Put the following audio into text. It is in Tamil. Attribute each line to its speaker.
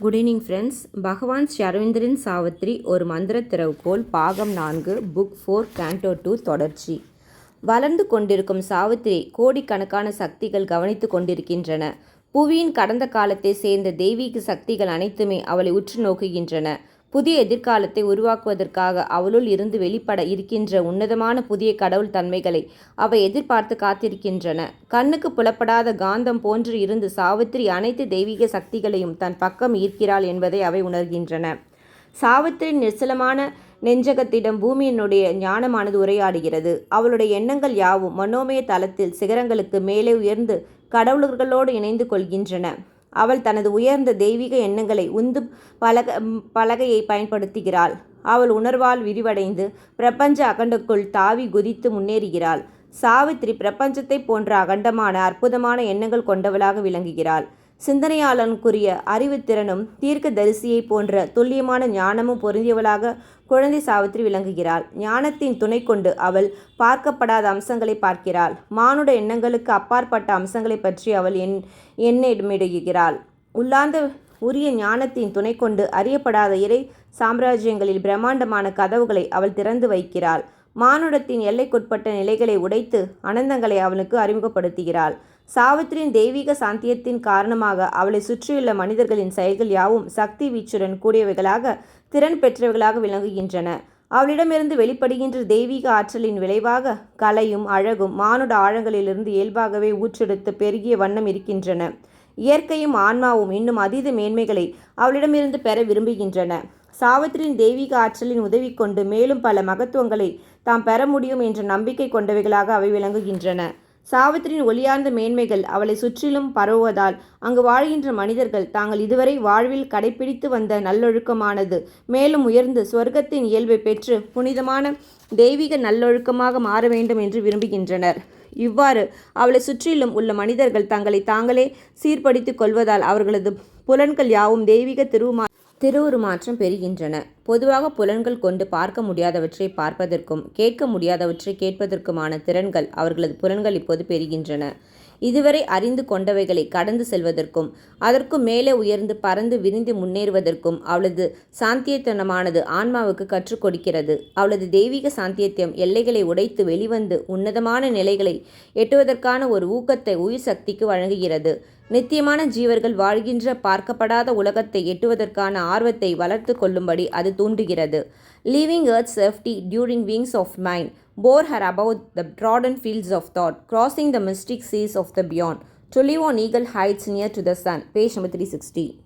Speaker 1: குட் ஈவினிங் ஃப்ரெண்ட்ஸ் பகவான் ஸ்ரீ அரவிந்தரின் சாவித்ரி ஒரு மந்திர திறவுகோல் பாகம் நான்கு புக் ஃபோர் கேண்டோ டூ தொடர்ச்சி. வளர்ந்து கொண்டிருக்கும் சாவித்ரி கோடிக்கணக்கான சக்திகள் கவனித்து கொண்டிருக்கின்றன. புவியின் கடந்த காலத்தை சேர்ந்த தெய்வீக சக்திகள் அனைத்துமே அவளை உற்று நோக்குகின்றன. புதிய எதிர்காலத்தை உருவாக்குவதற்காக அவளுள் இருந்து வெளிப்பட இருக்கின்ற உன்னதமான புதிய கடவுள் தன்மைகளை அவை எதிர்பார்த்து காத்திருக்கின்றன. கண்ணுக்கு புலப்படாத காந்தம் போன்று இருந்து சாவித்திரி அனைத்து தெய்வீக சக்திகளையும் தன் பக்கம் ஈர்க்கிறாள் என்பதை அவை உணர்கின்றன. சாவித்திரி நிச்சலமான நெஞ்சகத்திடம் பூமியினுடைய ஞானமானது உரையாடுகிறது. அவளுடைய எண்ணங்கள் யாவும் மனோமய தளத்தில் சிகரங்களுக்கு மேலே உயர்ந்து கடவுளர்களோடு இணைந்து கொள்கின்றன. அவள் தனது உயர்ந்த தெய்வீக எண்ணங்களை உந்து பலக பலகையை பயன்படுத்துகிறாள். அவள் உணர்வால் விரிவடைந்து பிரபஞ்ச அகண்டுக்குள் தாவி குதித்து முன்னேறுகிறாள். சாவித்ரி பிரபஞ்சத்தை போன்ற அகண்டமான அற்புதமான எண்ணங்கள் கொண்டவளாக விளங்குகிறாள். சிந்தனையாளனுக்குரிய அறிவுத்திறனும் தீர்க்க தரிசியை போன்ற துல்லியமான ஞானமும் பொருந்தியவளாக குழந்தை சாவித்திரி விளங்குகிறாள். ஞானத்தின் துணை கொண்டு அவள் பார்க்கப்படாத அம்சங்களை பார்க்கிறாள். மானுட எண்ணங்களுக்கு அப்பாற்பட்ட அம்சங்களை பற்றி அவள் என் எண்ணிடமிடுகிறாள் உள்ளார்ந்த உரிய ஞானத்தின் துணை கொண்டு அறியப்படாத இறை சாம்ராஜ்யங்களில் பிரம்மாண்டமான கதவுகளை அவள் திறந்து வைக்கிறாள். மானுடத்தின் எல்லைக்குட்பட்ட நிலைகளை உடைத்து அனந்தங்களை அவனுக்கு அறிமுகப்படுத்துகிறாள். சாவித்திரியின் தெய்வீக சாந்தியத்தின் காரணமாக அவளை சுற்றியுள்ள மனிதர்களின் செயல்கள் யாவும் சக்தி வீச்சுடன் கூடியவைகளாக திறன் பெற்றவைகளாக விளங்குகின்றன. அவளிடமிருந்து வெளிப்படுகின்ற தெய்வீக ஆற்றலின் விளைவாக கலையும் அழகும் மானுட ஆழங்களிலிருந்து இயல்பாகவே ஊற்றெடுத்து பெருகிய வண்ணம் இருக்கின்றன. இயற்கையும் ஆன்மாவும் இன்னும் அதீத மேன்மைகளை அவளிடமிருந்து பெற விரும்புகின்றன. சாவித்திரியின் தெய்வீக ஆற்றலின் உதவி கொண்டு மேலும் பல மகத்துவங்களை தாம் பெற முடியும் என்ற நம்பிக்கை கொண்டவைகளாக அவை விளங்குகின்றன. சாவித்திரியின் ஒளியார்ந்த மேன்மைகள் அவளை சுற்றிலும் பரவுவதால் அங்கு வாழ்கின்ற மனிதர்கள் தாங்கள் இதுவரை வாழ்வில் கடைபிடித்து வந்த நல்லொழுக்கமானது. மேலும் உயர்ந்து சுவர்க்கத்தின் இயல்பை பெற்று புனிதமான தெய்வீக நல்லொழுக்கமாக மாற வேண்டும் என்று விரும்புகின்றனர். இவ்வாறு அவளை சுற்றிலும் உள்ள மனிதர்கள் தங்களை தாங்களே சீர்படுத்திக் கொள்வதால் அவர்களது புலன்கள் யாவும் தெய்வீக திருமா திருவுருமாற்றம் பெறுகின்றன. பொதுவாக புலன்கள் கொண்டு பார்க்க முடியாதவற்றை பார்ப்பதற்கும் கேட்க முடியாதவற்றை கேட்பதற்குமான திறன்கள் அவர்களது புலன்கள் இப்போது பெறுகின்றன. இதுவரை அறிந்து கொண்டவைகளை கடந்து செல்வதற்கும் அதற்கும் மேலே உயர்ந்து பறந்து விரிந்து முன்னேறுவதற்கும் அவளது சாந்தியத்தனமானது ஆன்மாவுக்கு கற்றுக் கொடுக்கிறது. அவளது தெய்வீக சாந்தியத்தியம் எல்லைகளை உடைத்து வெளிவந்து உன்னதமான நிலைகளை எட்டுவதற்கான ஒரு ஊக்கத்தை உயிர் சக்திக்கு வழங்குகிறது. நித்தியமான ஜீவர்கள் வாழ்கின்ற பார்க்கப்படாத உலகத்தை எட்டுவதற்கான ஆர்வத்தை வளர்த்து கொள்ளும்படி அது தூண்டுகிறது. Leaving earth safety during wings of mind bore her above the trodden fields of thought, crossing the mystic seas of the beyond. To live on eagle heights near to the sun. Page number 360.